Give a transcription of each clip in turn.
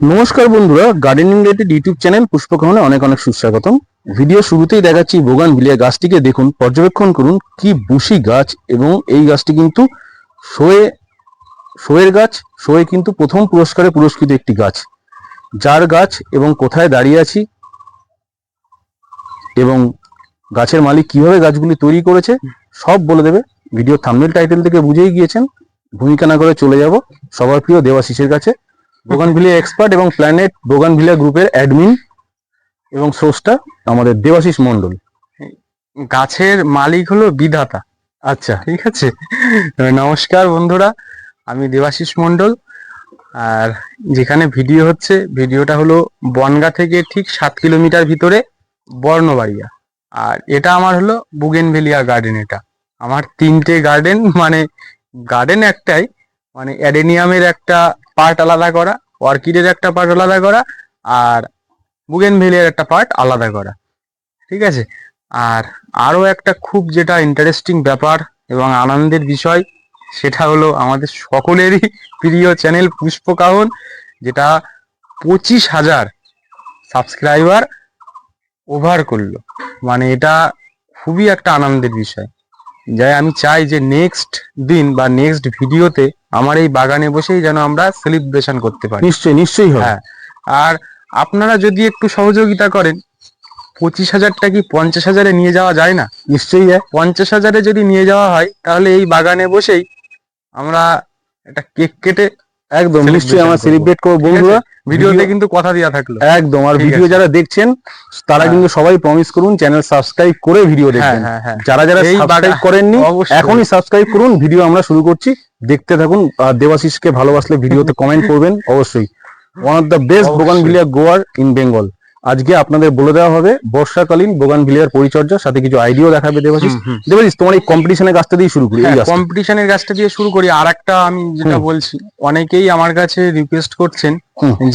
নমস্কার বন্ধুরা gardening related YouTube channel পুষ্পকহনে অনেক অনেক সুস্বাগতম। ভিডিও শুরুতেই দেখাচ্ছি বোগান ভিলিয়া গাছটিকে দেখুন, পর্যবেক্ষণ করুন কি বুশি গাছ এবং এই গাছটি কিন্তু শোয়ে, শোয়ের গাছ, শোয়ে কিন্তু প্রথম পুরস্কারে পুরস্কৃত একটি গাছ। যার গাছ এবং কোথায় দাঁড়িয়ে আছি এবং গাছের মালিক কীভাবে গাছগুলি তৈরি করেছে, সব বলে দেবে। ভিডিও থাম্বনেল টাইটেল থেকে বুঝেই গিয়েছেন। ভূমিকা না করে চলে যাব। সবার প্রিয় দেবাশিসের কাছে। বোগানভিলিয়া এক্সপার্ট এবং প্ল্যানেট বোগানভিলিয়া গ্রুপের অ্যাডমিন এবং সোর্সটা আমাদের দেবাশিস মন্ডল গাছের মালিক হলো বিধাতা। আচ্ছা ঠিক আছে। নমস্কার বন্ধুরা, আমি দেবাশিস মণ্ডল। আর যেখানে ভিডিও হচ্ছে ভিডিওটা হলো বনগা থেকে ঠিক সাত কিলোমিটার ভিতরে বর্ণবাড়িয়া। আর এটা আমার হলো বুগেনভেলিয়া গার্ডেন এটা। আমার তিনটে গার্ডেন মানে গার্ডেন একটাই। মানে অ্যাডেনিয়ামের একটা পার্ট আলাদা করা, অর্কিডের একটা পার্ট আলাদা করা, আর বুগেন বুগেনভেলিয়ার একটা পার্ট আলাদা করা। ঠিক আছে? আর আরও একটা খুব যেটা ইন্টারেস্টিং ব্যাপার এবং আনন্দের বিষয়, সেটা হলো আমাদের সকলেরই প্রিয় চ্যানেল পুষ্পকাহন যেটা পঁচিশ হাজার সাবস্ক্রাইবার ওভার করল। মানে এটা খুবই একটা আনন্দের বিষয়। যাই, আমি চাই যে নেক্সট দিন বা নেক্সট ভিডিওতে আমার এই বাগানে বসেই যেন আমরা সেলিব্রেশন করতে পারি। নিশ্চয়ই নিশ্চয়ই হ্যাঁ আর আপনারা যদি একটু সহযোগিতা করেন পঁচিশ হাজারটা কি পঞ্চাশ হাজারে নিয়ে যাওয়া যায় না? নিশ্চয়ই যায়। পঞ্চাশ হাজারে যদি নিয়ে যাওয়া হয় তাহলে এই বাগানে বসেই আমরা একটা কেক কেটে একদম নিশ্চয়ই আমরা সেলিব্রেট করব। বন্ধুরা। ভিডিওতে কিন্তু কথা দেওয়া থাকল। একদম আর ভিডিও যারা দেখছেন তারা হ্যাঁ। কিন্তু সবাই প্রমিস করুন চ্যানেল সাবস্ক্রাইব করে ভিডিও হ্যাঁ দেখবেন। হ্যাঁ যারা যারা সাবস্ক্রাইব করেননি এখনই সাবস্ক্রাইব করুন ভিডিও আমরা শুরু করছি। দেখতে থাকুন আর দেবাশিসকে ভালোবাসলে ভিডিওতে কমেন্ট করবেন অবশ্যই। ওয়ান অফ দ্য বেস্ট অবশ্যই। বোগান ভিলিয়া গোয়ার ইন বেঙ্গল আজকে আপনাদের বলে দেওয়া হবে বর্ষাকালীন বোগান ভিলিয়ার পরিচর্যা সাথে কিছু আইডিয়াও দেখাবে দেবাশিস। দেবাশিস তোমার এই কম্পিটিশনের গাছটা দিয়ে শুরু করি। কম্পিটিশনের গাছটা দিয়ে শুরু করি আর একটা আমি যেটা বলছি অনেকেই আমার কাছে রিকোয়েস্ট করছেন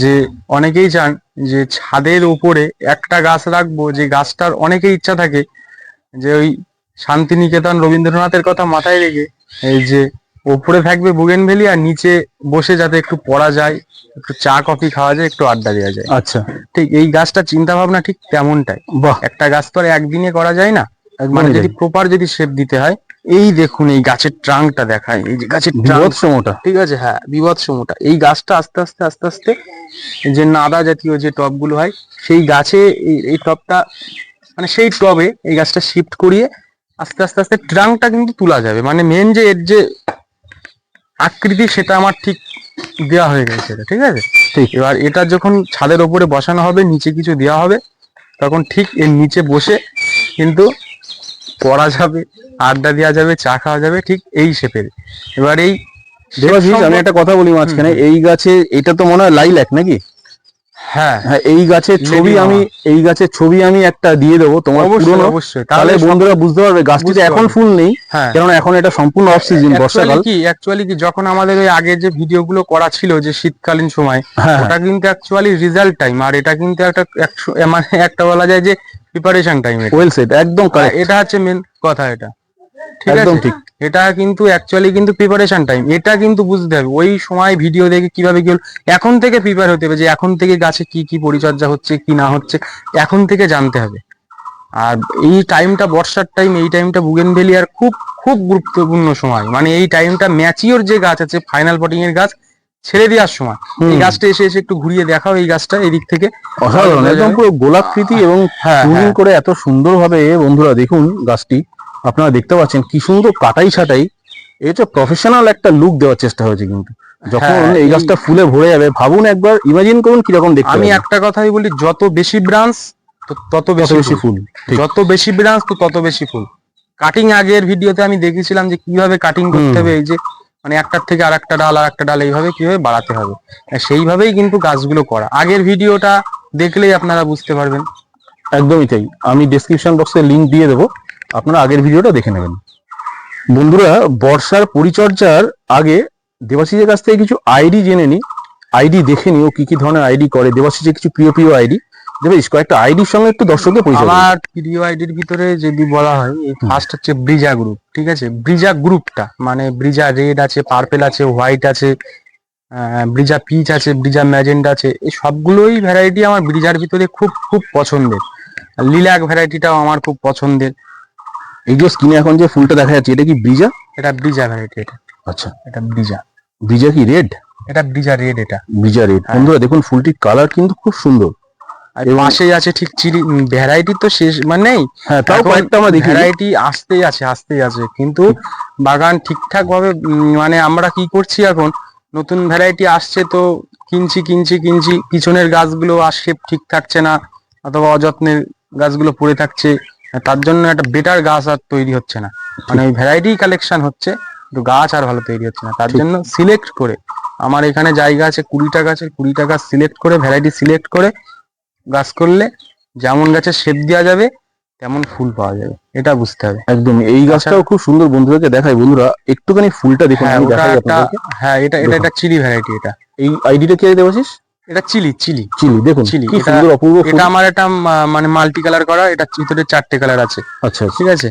যে অনেকেই চান যে ছাদের উপরে একটা গাছ রাখব যে গাছটার অনেকেই ইচ্ছা থাকে যে ওই শান্তিনিকেতন রবীন্দ্রনাথের কথা মাথায় রেখে এই যে ওপরে থাকবে বুগেনভেলি আর নিচে বসে যাতে একটু পড়া যায় একটু চা কফি খাওয়া যায় একটু আড্ডা দেওয়া যায়। আচ্ছা। ঠিক এই গাছটা চিন্তা ভাবনা ঠিক তেমনটাই। বাহ। একটা গাছ তো আর একদিনে করা যায় না। মানে যদি প্রপার যদি শেপ দিতে হয় এই দেখুন এই গাছের ট্রাঙ্কটা দেখায় এই যে গাছের বিভৎস মোটা ঠিক আছে হ্যাঁ বিপদ সমটা এই গাছটা আস্তে আস্তে আস্তে আস্তে যে নাদা জাতীয় যে টবগুলো হয় সেই গাছে এই- টবটা মানে সেই টবে এই গাছটা শিফট করিয়ে আস্তে আস্তে আস্তে ট্রাঙ্কটা কিন্তু তোলা যাবে। মানে মেন যে এর যে আকৃতি সেটা আমার ঠিক দেওয়া হয়ে গেছে ঠিক আছে? ঠিক। এবার এটা যখন ছাদের ওপরে বসানো হবে নিচে কিছু দেওয়া হবে তখন ঠিক এর নিচে বসে কিন্তু পড়া যাবে আড্ডা দেওয়া যাবে চা খাওয়া যাবে ঠিক এই শেপের এবার এই আমি একটা কথা বলি মাঝখানে। এই গাছে এটা তো মনে হয় লাইল্যাক নাকি? হ্যাঁ। হ্যাঁ এই গাছের ছবি আমি এই গাছের ছবি আমি একটা দিয়ে দেবো তোমার পুরনো। তাহলে বন্ধুরা বুঝতে পারবে গাছটিতে এখন ফুল নেই হ্যাঁ। কারণ এখন এটা সম্পূর্ণ অফ সিজন বর্ষাকাল। কি অ্যাকচুয়ালি কি যখন আমাদের ওই আগে যে ভিডিওগুলো করা ছিল যে শীতকালীন সময় হ্যাঁ ওটা কিন্তু অ্যাকচুয়ালি রেজাল্ট টাইম আর এটা কিন্তু একটা মানে একটা বলা যায় যে প্রিপারেশন টাইম ওয়েল সেট একদম এটা হচ্ছে মেন কথা এটা। ঠিক একদম আছে ঠিক। এটা কিন্তু অ্যাকচুয়ালি কিন্তু প্রিপারেশন টাইম এটা কিন্তু বুঝতে হবে। ওই সময় ভিডিও দেখে কীভাবে কি এখন থেকে প্রিপেয়ার হতে হবে যে এখন থেকে গাছে কি কি পরিচর্যা হচ্ছে কি না হচ্ছে এখন থেকে জানতে হবে। আর এই টাইমটা বর্ষার টাইম এই টাইমটা বুগেনভেলিয়ার খুব খুব গুরুত্বপূর্ণ সময়। মানে এই টাইমটা ম্যাচিওর যে গাছ আছে ফাইনাল পটিং এর গাছ ছেড়ে দেওয়ার সময়। এই গাছটা এসে এসে একটু ঘুরিয়ে দেখাও এই গাছটা এদিক থেকে। অসাধারণ। একদম পুরো গোলাকৃতি এবং হ্যাঁ, হ্যাঁ। করে এত সুন্দর ভাবে বন্ধুরা দেখুন গাছটি। আপনারা দেখতে পাচ্ছেন কি সুন্দর কাটাই ছাটাই এই হচ্ছে প্রফেশনাল একটা লুক দেওয়ার চেষ্টা হয়েছে কিন্তু। যখন হ্যাঁ, এই গাছটা ফুলে ভরে যাবে ভাবুন একবার ইমাজিন করুন কীরকম দেখতে আমি একটা কথাই বলি যত বেশি ব্রাঞ্চ তত বেশি বেশি ফুল। যত বেশি ব্রাঞ্চ তো তত বেশি ফুল। কাটিং আগের ভিডিওতে আমি দেখেছিলাম যে কীভাবে কাটিং করতে হবে এই যে মানে একটার থেকে আর একটা ডাল আর একটা ডাল এইভাবে কীভাবে বাড়াতে হবে। আর সেইভাবেই কিন্তু গাছগুলো করা। আগের ভিডিওটা দেখলেই আপনারা বুঝতে পারবেন। একদমই তাই। আমি ডেসক্রিপশন বক্সে লিংক দিয়ে দেবো। আপনারা আগের ভিডিওটা দেখে নেবেন। বন্ধুরা বর্ষার পরিচর্যার আগে দেবাশিসের কাছ থেকে কিছু আইডি জেনে নি। আইডি দেখে নি ও কি কি ধরনের আইডি করে। দেবাশিসের কিছু প্রিয় প্রিয় আইডি। দেবাশিস কয়েকটা আইডির সঙ্গে একটু দর্শকদের পরিচয়। আমার প্রিয় আইডির ভিতরে যদি বলা হয় ফার্স্ট হচ্ছে ব্রিজা গ্রুপ ঠিক আছে? ব্রিজা গ্রুপটা মানে ব্রিজা রেড আছে পার্পেল আছে হোয়াইট আছে ব্রিজা পিচ আছে ব্রিজা ম্যাজেন্ডা আছে এই সবগুলোই ভ্যারাইটি আমার ব্রিজার ভিতরে খুব খুব পছন্দের। লিলাক ভ্যারাইটিটাও আমার খুব পছন্দের। এই যে স্ক্রিনে এখন যে ফুলটা দেখা যাচ্ছে এটা কি ব্রিজা? এটা ব্রিজা ভ্যারাইটি এটা আচ্ছা। এটা ব্রিজা। ব্রিজা কি রেড এটা ব্রিজা রেড এটা। ব্রিজা রেড হ্যাঁ। বন্ধুরা দেখুন ফুলটির কালার কিন্তু খুব সুন্দর। আর পাশেই আছে ঠিক চিলি ভ্যারাইটি তো শেষ মানে নেই। হ্যাঁ তাও কয়েকটা আমরা দেখি ভ্যারাইটি আসতেই আছে আসতেই আছে। কিন্তু বাগান ঠিকঠাক ভাবে মানে আমরা কি করছি এখন? নতুন ভ্যারাইটি আসছে তো কিনছি কিনছি কিনছি। পিছনের গাছগুলো আর শেপ ঠিক থাকছে না অথবা অযত্নের গাছগুলো পড়ে থাকছে। তার জন্য একটা বেটার গাছ আর তৈরি হচ্ছে না। মানে ওই ভ্যারাইটি কালেকশন হচ্ছে কিন্তু গাছ আর ভালো তৈরি হচ্ছে না। তার জন্য সিলেক্ট করে আমার এখানে জায়গা আছে কুড়িটা গাছের কুড়িটা গাছ সিলেক্ট করে ভ্যারাইটি সিলেক্ট করে গাছ করলে যেমন গাছের শেপ দেওয়া যাবে তেমন ফুল পাওয়া যাবে। এটা বুঝতে হবে। একদম এই গাছটাও খুব সুন্দর বন্ধুদেরকে দেখাই। বন্ধুরা একটুখানি ফুলটা দেখুন হ্যাঁ হ্যাঁ এটা এটা একটা চিলি ভ্যারাইটি এটা। এই আইডিটা কে দেবাশিস এটা চিলি চিলি। চিলি দেখুন চিলি, কি সুন্দর অপূর্ব এটা আমার একটা মানে মাল্টি কালার করা এটা ভিতরে চারটে কালার আছে। আচ্ছা আচ্ছা। ঠিক আছে?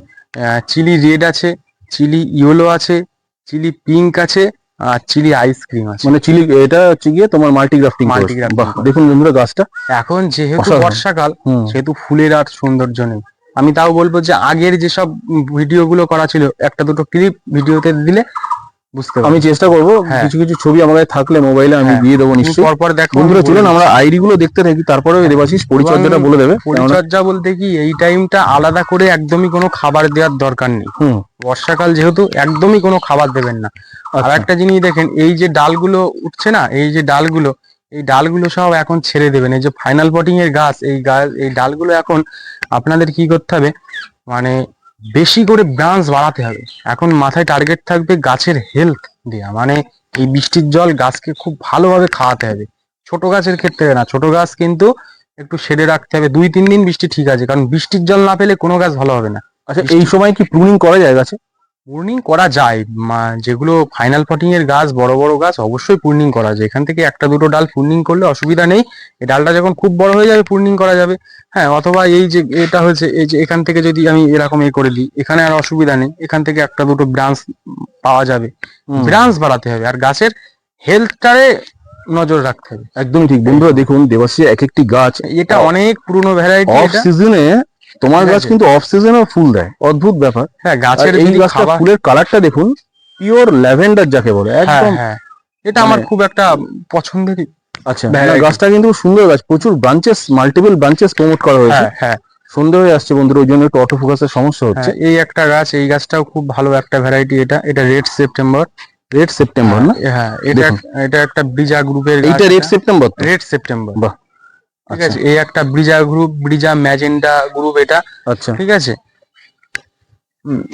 চিলি রেড আছে চিলি ইয়েলো আছে চিলি পিঙ্ক আছে আর চিলি আইসক্রিম আছে। মানে চিলি এটা হচ্ছে গিয়ে তোমার মাল্টি গ্রাফটিং বাহ দেখুন বন্ধুরা গাছটা। এখন যেহেতু বর্ষাকাল সেহেতু ফুলের আর সৌন্দর্য নেই। আমি তাও বলব যে আগের যেসব ভিডিও গুলো করা ছিল একটা দুটো ক্লিপ ভিডিওতে দিলে বুঝতে আমি চেষ্টা করব হ্যাঁ। কিছু কিছু ছবি আমার কাছে থাকলে মোবাইলে আমি হ্যাঁ। দিয়ে দেবো নিশ্চয়ই। পরপর দেখো। বন্ধুরা চলুন আমরা আইডি গুলো দেখতে থাকি তারপরে দেবাশিস পরিচর্যাটা বলে দেবে। পরিচর্যা বলতে কি এই টাইমটা আলাদা করে একদমই কোনো খাবার দেওয়ার দরকার নেই। বর্ষাকাল যেহেতু একদমই কোনো খাবার দেবেন না। আর আচ্ছা। একটা জিনিস দেখেন এই যে ডালগুলো উঠছে না এই যে ডালগুলো এই ডালগুলো সব এখন ছেড়ে দেবেন। এই যে ফাইনাল পটিং এর গাছ এই গাছ এই ডালগুলো এখন আপনাদের কি করতে হবে? মানে বেশি করে ব্রাঞ্চ বাড়াতে হবে। এখন মাথায় টার্গেট থাকবে গাছের হেলথ দেওয়া মানে এই বৃষ্টির জল গাছকে খুব ভালোভাবে খাওয়াতে হবে। ছোট গাছের ক্ষেত্রে না ছোট গাছ কিন্তু একটু সেরে রাখতে হবে। দুই তিন দিন বৃষ্টি ঠিক আছে কারণ বৃষ্টির জল না পেলে কোনো গাছ ভালো হবে না। আচ্ছা এই সময় কি প্রুনিং করা যায় গাছে? পূর্ণিং করা যায়। যেগুলো ফাইনাল ফটিং এর গাছ বড় বড় গাছ অবশ্যই পূর্ণিং করা যায়। এখান থেকে একটা দুটো ডাল পূর্ণিং করলে অসুবিধা নেই। এই ডালটা যখন খুব বড় হয়ে যাবে পূর্ণিং করা যাবে। হ্যাঁ অথবা এই যে এটা হয়েছে এই যে এখান থেকে যদি আমি এরকম এ করে দিই এখানে আর অসুবিধা নেই। এখান থেকে একটা দুটো ব্রাঞ্চ পাওয়া যাবে। ব্রাঞ্চ বাড়াতে হবে। আর গাছের হেলথটারে নজর রাখতে হবে। একদমই ঠিক। বন্ধুরা দেখুন দেবাশিস এক একটি গাছ এটা অনেক পুরনো ভ্যারাইটি অফ সিজনে তোমার গাছ কিন্তু অফ সিজনেও ফুল দেয়। অদ্ভুত ব্যাপার। হ্যাঁ গাছের এই গাছটা ফুলের কালারটা দেখুন পিওর ল্যাভেন্ডার যাকে বলে হ্যাঁ একদম হ্যাঁ। এটা আমার মানে- খুব একটা পছন্দেরই আচ্ছা। গাছটা কিন্তু সুন্দর গাছ। প্রচুর ব্রাঞ্চেস মাল্টিপল ব্রাঞ্চেস প্রমোট করা হয়েছে। হ্যাঁ হ্যাঁ। সুন্দর হয়ে আসছে বন্ধুরা ওই জন্য একটু অটো ফোকাসের সমস্যা হচ্ছে। এই একটা গাছ এই গাছটাও খুব ভালো একটা ভ্যারাইটি এটা। এটা রেড সেপ্টেম্বর রেড সেপ্টেম্বর না? হ্যাঁ এটা। এটা একটা ব্রিজা গ্রুপের এটা রেড সেপ্টেম্বর রেড সেপ্টেম্বর বাহ, ঠিক আচ্ছা। আছে? এই একটা ব্রিজা গ্রুপ ব্রিজা ম্যাজেন্ডা গ্রুপ এটা আচ্ছা। ঠিক আছে?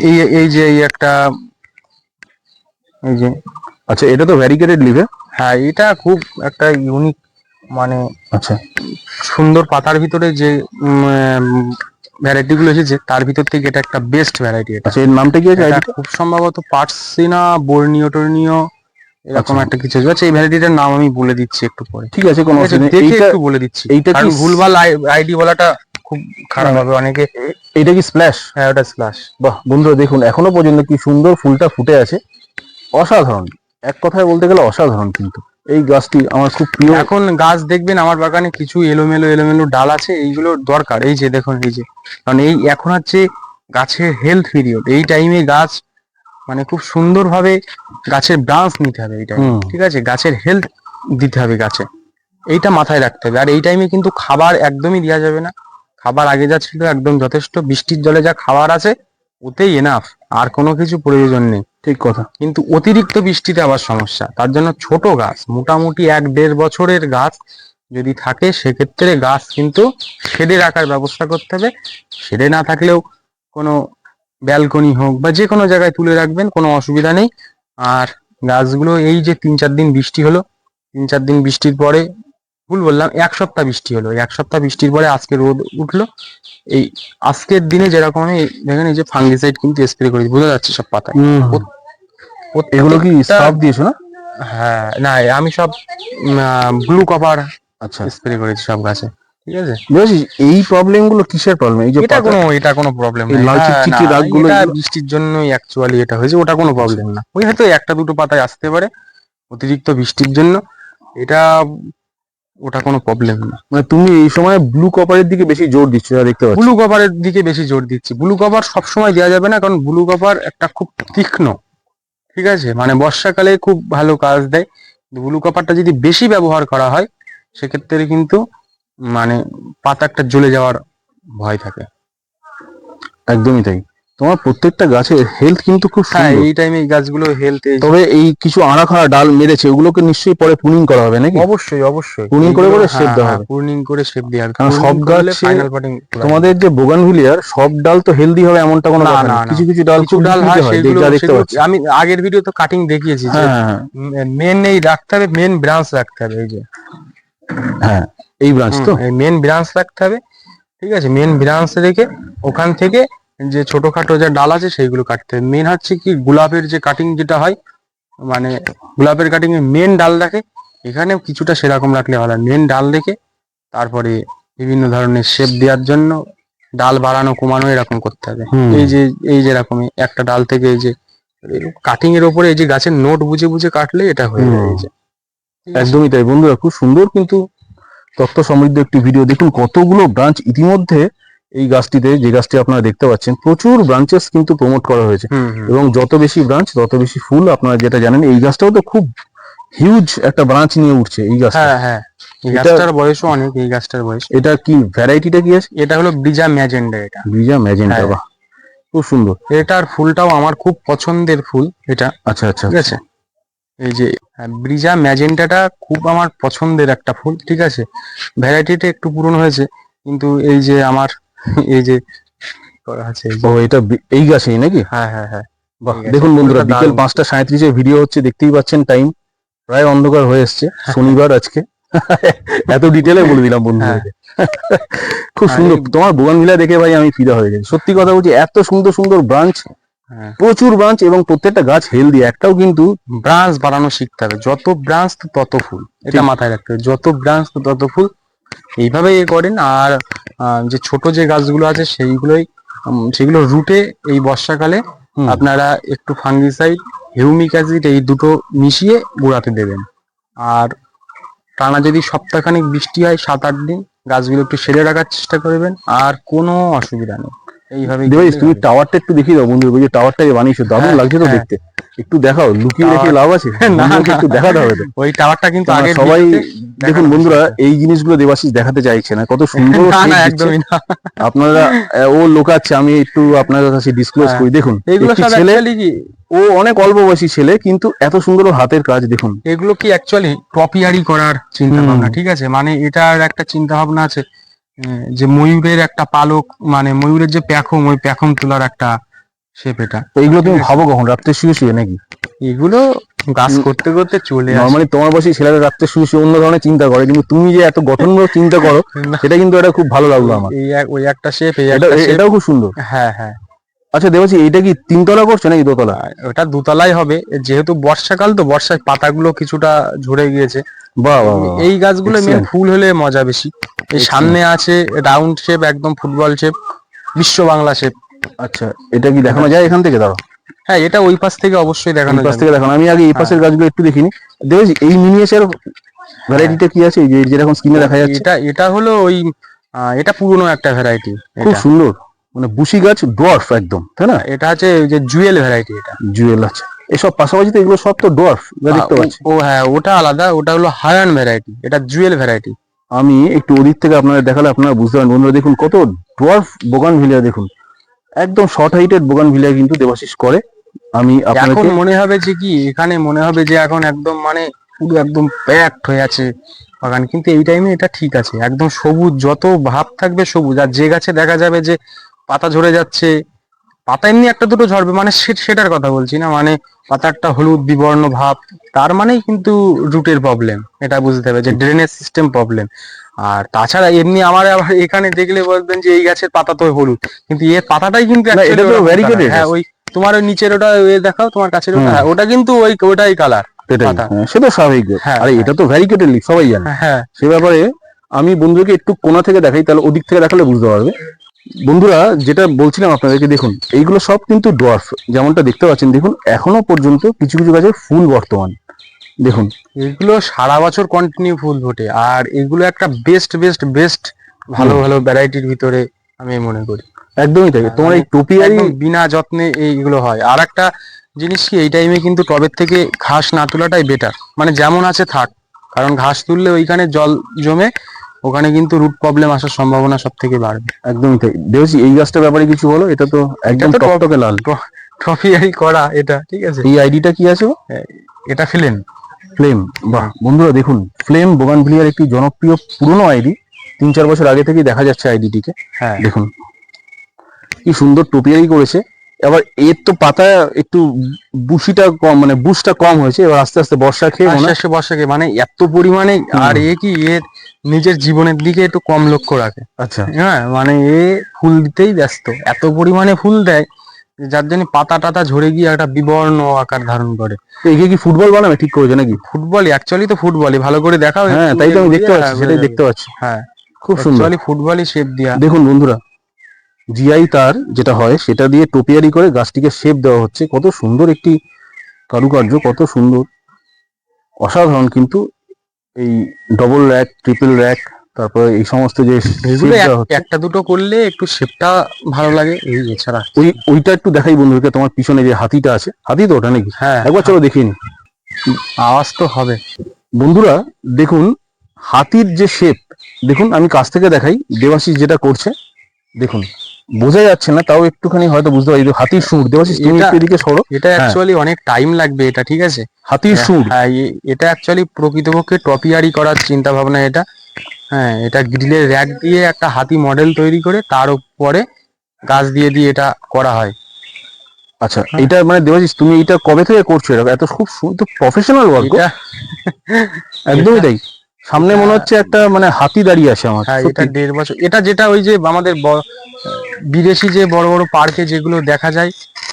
এই এই যে এই একটা এই যে। আচ্ছা এটা তো ভ্যারিকেটেড লিভে হ্যাঁ এটা খুব একটা ইউনিক মানে আচ্ছা। সুন্দর পাতার ভিতরে যে ভ্যারাইটি গুলো এসেছে তার ভিতর থেকে এটা একটা বেস্ট ভ্যারাইটি এটা। আচ্ছা এর নামটা কি আছে খুব সম্ভবত পার্সিনা বর্নিও টর্নিও এরকম আচ্ছা। একটা কিছু আছে। আচ্ছা এই ভ্যারাইটিটার নাম আমি বলে দিচ্ছি একটু পরে। ঠিক আছে কোনো অসুবিধা নেই। এইটা একটু বলে দিচ্ছি। এইটা কি ভুলভাল আইডি বলাটা খুব খারাপ হবে। অনেকে এটা কি স্প্ল্যাশ হ্যাঁ ওটা স্ল্যাশ বাহ বন্ধুরা দেখুন এখনও পর্যন্ত কি সুন্দর ফুলটা ফুটে আছে। অসাধারণ। এক কথায় বলতে গেলে অসাধারণ কিন্তু। এই গাছটি আমার খুব প্রিয়। এখন গাছ দেখবেন আমার বাগানে কিছু এলোমেলো এলোমেলো ডাল আছে। এইগুলো দরকার। এই যে দেখুন এই যে। কারণ এই এখন হচ্ছে গাছের হেলথ পিরিয়ড এই টাইমে গাছ মানে খুব সুন্দরভাবে গাছের ব্রাঞ্চ নিতে হবে এই টাইমে হুম। ঠিক আছে? গাছের হেলথ দিতে হবে গাছে। এইটা মাথায় রাখতে হবে। আর এই টাইমে কিন্তু খাবার একদমই দেওয়া যাবে না। খাবার আগে যা ছিল একদম যথেষ্ট। বৃষ্টির জলে যা খাবার আছে ওতেই এনাফ আর কোনো কিছু প্রয়োজন নেই। ঠিক কথা। কিন্তু অতিরিক্ত বৃষ্টিতে আবার সমস্যা। তার জন্য ছোট গাছ মোটামুটি এক দেড় বছরের গাছ যদি থাকে সেক্ষেত্রে গাছ কিন্তু শেডে রাখার ব্যবস্থা করতে হবে। শেডে না থাকলেও কোনো ব্যালকনি হোক বা যে কোনো জায়গায় তুলে রাখবেন কোনো অসুবিধা নেই। আর গাছগুলো এই যে তিন চার দিন বৃষ্টি হলো তিন চার দিন বৃষ্টির পরে ভুল বললাম এক সপ্তাহ বৃষ্টি হলো। এক সপ্তাহ বৃষ্টির পরে আজকে রোদ উঠল। এই আজকের দিনে যেরকম আমি দেখেন এই যে ফাঙ্গিসাইড কিন্তু স্প্রে করেছি বোঝা যাচ্ছে সব পাতায়। এগুলো কি সব দিয়েছ না? হ্যাঁ না আমি সব ব্লু কভার আচ্ছা। স্প্রে করেছি সব গাছে। ঠিক আছে? বুঝেছিস? এই প্রবলেমগুলো কিসের প্রবলেম এই যে এটা কোনো এটা কোনো প্রবলেম দাগগুলো বৃষ্টির জন্যই অ্যাকচুয়ালি এটা হয়েছে। ওটা কোনো প্রবলেম না। ওই হয়তো একটা দুটো পাতায় আসতে পারে অতিরিক্ত বৃষ্টির জন্য। এটা ওটা কোনো প্রবলেম না। মানে তুমি এই সময় ব্লু কপারের দিকে বেশি জোর দিচ্ছ যা দেখতে পাচ্ছি। ব্লু কভারের দিকে বেশি জোর দিচ্ছি। ব্লু কভার সবসময় দেওয়া যাবে না কারণ ব্লু কভার একটা খুব তীক্ষ্ণ। ঠিক আছে? মানে বর্ষাকালে খুব ভালো কাজ দেয়। ব্লু কভারটা যদি বেশি ব্যবহার করা হয় সেক্ষেত্রে কিন্তু মানে পাতা একটা জ্বলে যাওয়ার ভয় থাকে। একদমই তাই। তোমার প্রত্যেকটা গাছের হেলথ কিন্তু খুব হ্যাঁ এই টাইমে এই গাছগুলো হেলথ তবে এই কিছু আড়া খাড়া ডাল মেরেছে ওগুলোকে নিশ্চয়ই পরে পুনিং করা হবে নাকি? অবশ্যই অবশ্যই। পুনিং করে করে হ্যাঁ, দেওয়া হ্যাঁ, হবে। পুনিং করে শেপ দেওয়া হবে। কারণ সব গাছে ফাইনাল পাটিং তোমাদের যে বোগানভিলিয়ার সব ডাল তো হেলদি হবে এমনটা কোনো না, কথা না, কিছু কিছু ডাল খুব ডাল হয় হয় সেগুলো দেখতে পাচ্ছি আমি আগের ভিডিও তো কাটিং দেখিয়েছি যে হ্যাঁ হ্যাঁ। মেন এই রাখতে হবে মেন ব্রাঞ্চ রাখতে হবে এই যে। হ্যাঁ। এই ব্রাঞ্চ তো? মেন ব্রাঞ্চ রাখতে হবে ঠিক আছে? মেন ব্রাঞ্চ রেখে ওখান থেকে যে ছোটখাটো যে ডাল আছে সেইগুলো কাটতে হবে। মেন হচ্ছে কি গোলাপের যে কাটিং যেটা হয় মানে গোলাপের কাটিং এ মেন ডাল রাখে। এখানেও কিছুটা সেরকম রাখলে ভালো মেন ডাল রেখে তারপরে বিভিন্ন ধরনের শেপ দেওয়ার জন্য ডাল বাড়ানো কমানো এরকম করতে হবে। এই যে এই যে রকম একটা ডাল থেকে এই যে কাটিং এর ওপরে এই যে গাছের নোট বুঝে বুঝে কাটলে এটা হয়ে যায়? একদমই তাই বন্ধুরা খুব সুন্দর কিন্তু তথ্য সমৃদ্ধ একটি ভিডিও দেখুন কতগুলো ব্রাঞ্চ ইতিমধ্যে এই গাছটিতে যে গাছটি আপনারা দেখতে পাচ্ছেন প্রচুর ব্রাঞ্চেস কিন্তু প্রমোট করা হয়েছে। এবং যত বেশি ব্রাঞ্চ তত বেশি ফুল আপনারা যেটা জানেন এই গাছটাও তো খুব হিউজ একটা ব্রাঞ্চ নিয়ে উঠছে এই গাছটা। হ্যাঁ হ্যাঁ। এই গাছটার বয়সও অনেক এই গাছটার বয়স। এটা কি ভ্যারাইটিটা কি আছে? এটা হলো ব্রিজা ম্যাজেন্ডা এটা। ব্রিজা হ্যাঁ। বাহ। খুব সুন্দর। এটার ফুলটাও আমার খুব পছন্দের ফুল এটা। আচ্ছা আচ্ছা। ঠিক আছে? এই যে হ্যাঁ, ব্রিজা ম্যাজেন্টাটা খুব আমার পছন্দের একটা ফুল ঠিক আছে? ভ্যারাইটিটা একটু পুরনো হয়েছে কিন্তু এই যে আমার এই যে করা আছে এই যে- ও এটা বি- এই গাছেই নাকি? হ্যাঁ হ্যাঁ হ্যাঁ। বাহ দেখুন বন্ধুরা ফুলটা বিকেল দারুণ। পাঁচটা সাঁত্রিশে ভিডিও হচ্ছে দেখতেই পাচ্ছেন টাইম প্রায় অন্ধকার হয়ে এসছে শনিবার আজকে। এত ডিটেলে বলে দিলাম বন্ধুদেরকে খুব আর সুন্দর এই- তোমার বোগানভিলা দেখে ভাই আমি ফিদা হয়ে গেছি। সত্যি কথা বলছি এত সুন্দর সুন্দর ব্রাঞ্চ হ্যাঁ প্রচুর ব্রাঞ্চ এবং প্রত্যেকটা গাছ হেলদি একটাও কিন্তু ব্রাঞ্চ বাড়ানো শিখতে হবে। যত ব্রাঞ্চ তো তত ফুল। এটা মাথায় রাখতে হবে। যত ব্রাঞ্চ তো তত ফুল। এইভাবে এ করেন। আর যে ছোট যে গাছগুলো আছে সেইগুলোই সেগুলো রুটে এই বর্ষাকালে আপনারা একটু ফাঙ্গিসাইড হিউমিক অ্যাসিড এই দুটো মিশিয়ে গোড়াতে দেবেন। আর টানা যদি সপ্তাহখানেক বৃষ্টি হয় সাত আট দিন গাছগুলো একটু সেরে রাখার চেষ্টা করবেন। আর কোনো অসুবিধা নেই। এইভাবে দেবাইশ তুমি টাওয়ারটা একটু দেখিয়ে দাও বন্ধু ওই যে টাওয়ারটাকে বানিয়েছো দারুণ হ্যাঁ, লাগছে তো হ্যাঁ। দেখতে। একটু দেখাও লুকিয়ে রেখে লাভ আছে? না, একটু দেখাতে হবে তো। ওই টাওয়ারটা কিন্তু আগে সবাই দেখুন বন্ধুরা এই জিনিসগুলো দেবাশিস দেখাতে চাইছে না কত সুন্দর না। একদমই না। আপনারা ও লোকাচ্ছে আমি একটু আপনাদের কাছে ডিসক্লোজ হ্যাঁ। করি। দেখুন এগুলো সব ছেলে অ্যাকচুয়ালি কি? ও অনেক অল্প বয়সী ছেলে কিন্তু এত সুন্দর হাতের কাজ দেখুন। এগুলো কি অ্যাকচুয়ালি টপিয়ারি করার চিন্তা ভাবনা ঠিক আছে? মানে এটার একটা চিন্তা ভাবনা আছে। যে ময়ূরের একটা পালক মানে ময়ূরের যে প্যাখম ওই প্যাখম তোলার একটা শেপ এটা। তো এইগুলো তুমি ভাবো কখন? রাত্রে শুয়ে শুয়ে নাকি? এগুলো গাছ করতে করতে চলে আসে। নর্মালি তোমার বয়সী ছেলেরা রাত্রে শুয়ে শুয়ে অন্য ধরনের চিন্তা করে কিন্তু তুমি যে এত গঠনমূলক চিন্তা করো সেটা কিন্তু এটা খুব ভালো লাগল আমার। এই ওই একটা শেপ এই একটা এটাও খুব সুন্দর। হ্যাঁ হ্যাঁ। আচ্ছা দেবাছি এটা কি তিনতলা করছে নাকি দোতলা? ওটা দুতলাই হবে। যেহেতু বর্ষাকাল তো বর্ষায় পাতাগুলো কিছুটা ঝরে গিয়েছে। বাহ। এই গাছগুলো মেন ফুল হলে মজা বেশি। এই সামনে আছে রাউন্ড শেপ একদম football shape Biswa Bangla shape আচ্ছা এটা কি দেখানো যায় এখান থেকে? দাঁড়াও। হ্যাঁ এটা ওই পাশ থেকে অবশ্যই দেখানো পাশ থেকে দেখানো। আমি আগে এই পাশের গাছগুলো একটু দেখিনি। দেখেছি এই মিনিয়েচার ভ্যারাইটিটা কি আছে? এই যে যেরকম স্ক্রিনে দেখা যাচ্ছে। এটা এটা হলো ওই এটা পুরনো একটা ভ্যারাইটি খুব সুন্দর। মানে বুশি গাছ ডোয়ার্ফ একদম তাই না? এটা আছে ওই যে জুয়েল ভ্যারাইটি এটা। জুয়েল আছে এসব পাশাপাশি তো এগুলো সব তো ডোয়ার্ফ যা দেখতে পাচ্ছি। ও হ্যাঁ ওটা আলাদা ওটা হলো হায়ান ভ্যারাইটি এটা জুয়েল ভ্যারাইটি আমি একটু ওদিক থেকে আপনাদের দেখালে আপনারা বুঝতে পারেন বন্ধুরা দেখুন কত ডোয়ার্ফ বোগান ভিলিয়া দেখুন। একদম শর্ট হাইটেড বোগান ভিলিয়া কিন্তু দেবাশিস করে। আমি এখন মনে হবে যে কি এখানে মনে হবে যে এখন একদম মানে পুরো একদম প্যাকড হয়ে আছে বাগান। কিন্তু এই টাইমে এটা ঠিক আছে। একদম সবুজ যত ভাব থাকবে সবুজ। আর যে গাছে দেখা যাবে যে পাতা ঝরে যাচ্ছে পাতা এমনি একটা দুটো ঝরবে মানে সেটার কথা বলছি না মানে পাতারটা হলুদ বিবর্ণ ভাব তার মানেই কিন্তু রুটের প্রবলেম এটা বুঝতে হবে যে ড্রেনেজ সিস্টেম প্রবলেম আর তাছাড়া এমনি আমার আবার এখানে দেখলে বলবেন যে এই গাছের পাতা তো হলুদ কিন্তু এর পাতাটাই কিন্তু। হ্যাঁ ওই তোমার ওই নিচের ওটা দেখাও তোমার কাছের ওটা হ্যাঁ, ওটা কিন্তু ওই ওটাই কালার। হ্যাঁ, সে তো স্বাভাবিক। হ্যাঁ, আরে। এটা তো ভ্যারিকেটেড লিক সবাই জানে। হ্যাঁ। সে ব্যাপারে আমি বন্ধুকে একটু কোনা থেকে দেখাই তাহলে ওদিক থেকে দেখালে বুঝতে পারবে। বন্ধুরা যেটা বলছিলাম আপনাদেরকে দেখুন এইগুলো সব কিন্তু ডোয়ার্ফ যেমনটা দেখতে পাচ্ছেন দেখুন এখনও পর্যন্ত কিছু কিছু গাছের ফুল বর্তমান। দেখুন। এগুলো সারা বছর কন্টিনিউ ফুল ফোটে আর এগুলো একটা বেস্ট বেস্ট বেস্ট ভালো ভালো ভ্যারাইটির ভিতরে আমি মনে করি। একদমই তাই। তোমার এই টোপিয়ারি বিনা যত্নে এইগুলো হয়। আর একটা জিনিস কি এই টাইমে কিন্তু টবের থেকে ঘাস না তোলাটাই বেটার মানে যেমন আছে থাক কারণ ঘাস তুললে ওইখানে জল জমে ওখানে কিন্তু রুট প্রবলেম আসার সম্ভাবনা সব থেকে বাড়বে। একদমই তাই। দেখছি এই গাছটার ব্যাপারে কিছু বলো? এটা তো একদম টকটকে লাল। ট্রফিয়ারি করা এটা ঠিক আছে? এই আইডিটা কি আছে এটা ফেলেন ফ্লেম বাহ। বন্ধুরা দেখুন ফ্লেম বোগানভিলিয়ার একটি জনপ্রিয় পুরনো আইডি। তিন চার বছর আগে থেকেই দেখা যাচ্ছে আইডিটিকে। হ্যাঁ। দেখুন কি সুন্দর টোপিয়ারি করেছে। এবার এর তো পাতা একটু বুশিটা কম মানে বুশটা কম হয়েছে। এবার আস্তে আস্তে বর্ষা খেয়ে মনে আস্তে আস্তে বর্ষাকে মানে এত পরিমাণে আর এ কি এর নিজের জীবনের দিকে একটু কম লক্ষ্য রাখে। আচ্ছা। হ্যাঁ মানে এ ফুল দিতেই ব্যস্ত। এত পরিমাণে ফুল দেয় যার জন্য পাতা টাতা ঝরে গিয়ে একটা বিবর্ণ আকার ধারণ করে। একে কি ফুটবল বানাবে ঠিক করেছে নাকি? ফুটবল অ্যাকচুয়ালি তো ফুটবলই। ভালো করে দেখাও হ্যাঁ একটু। তাই তো আমি দেখতে পাচ্ছি হ্যাঁ, সেটাই দেখতে পাচ্ছি। হ্যাঁ খুব সুন্দর। ফুটবলই শেপ দিয়া। দেখুন বন্ধুরা জিআই তার যেটা হয় সেটা দিয়ে টোপিয়ারি করে গাছটিকে শেপ দেওয়া হচ্ছে। কত সুন্দর একটি কারুকার্য কত সুন্দর। অসাধারণ কিন্তু এই ডবল র্যাক ট্রিপল র্যাক তারপরে এই সমস্ত যে একটা দুটো করলে একটু শেপটা ভালো লাগে এই এছাড়া। ওই ওইটা একটু দেখাই বন্ধুকে তোমার পিছনে যে হাতিটা আছে। হাতি তো ওটা নাকি? হ্যাঁ। একবার চলো দেখিয়ে নি। আওয়াজ তো হবে। বন্ধুরা দেখুন হাতির যে শেপ দেখুন আমি কাছ থেকে দেখাই দেবাশিস যেটা করছে দেখুন। বোঝা যাচ্ছে না তাও একটুখানি হয়তো বুঝতে পারি। হাতির সুর দেবাশিস তুমি একটু এদিকে সরো। এটা অ্যাকচুয়ালি অনেক টাইম লাগবে এটা ঠিক আছে? হাতির সুর। হ্যাঁ এটা অ্যাকচুয়ালি প্রকৃতপক্ষে টপিয়ারি করার চিন্তা ভাবনা এটা। হ্যাঁ এটা গ্রিলের র্যাক দিয়ে একটা হাতি মডেল তৈরি করে তার উপরে গাছ দিয়ে দিয়ে এটা করা হয়। আচ্ছা হ্যাঁ। এটা মানে দেবাশিস তুমি এটা কবে থেকে করছ এটা এত খুব সুন্দর প্রফেশনাল ওয়ার্ক একদমই তাই। সামনে মনে হচ্ছে একটা মানে হাতি দাঁড়িয়ে আছে আমার হ্যাঁ এটা দেড় বছর এটা যেটা ওই যে আমাদের বিদেশি যে বড় বড় পার্কে যেগুলো দেখা যায়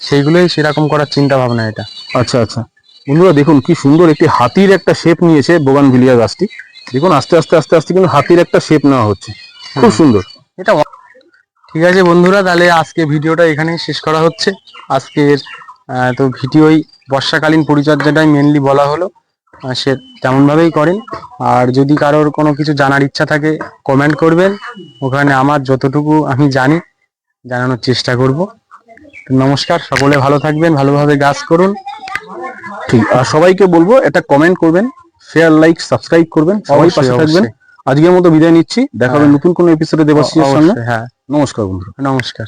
সেইগুলোই সেরকম করার চিন্তা ভাবনা এটা। আচ্ছা আচ্ছা। বন্ধুরা দেখুন কি সুন্দর একটি হাতির একটা শেপ নিয়েছে বোগানভিলিয়া গাছটি। দেখুন আস্তে আস্তে আস্তে আস্তে কিন্তু হাতির একটা শেপ নেওয়া হচ্ছে। খুব সুন্দর। এটা ঠিক আছে বন্ধুরা তাহলে আজকে ভিডিওটা এখানেই শেষ করা হচ্ছে। আজকের আহ, তো ভিডিওই বর্ষাকালীন পরিচর্যাটাই মেনলি বলা হলো। সে তেমন ভাবেই করেন। আর যদি কারোর কোনো কিছু জানার ইচ্ছা থাকে কমেন্ট করবেন। ওখানে আমার যতটুকু আমি জানি জানানোর চেষ্টা করব। নমস্কার সকলে ভালো থাকবেন ভালোভাবে গাছ করুন। ঠিক আর সবাইকে বলব এটা কমেন্ট করবেন শেয়ার লাইক সাবস্ক্রাইব করবেন সবাই পাশে থাকবেন। আজকের মতো বিদায় নিচ্ছি। দেখা হবে হ্যাঁ। নতুন কোনো এপিসোডে দেবাশিসের সঙ্গে হ্যাঁ। নমস্কার বন্ধুরা। নমস্কার।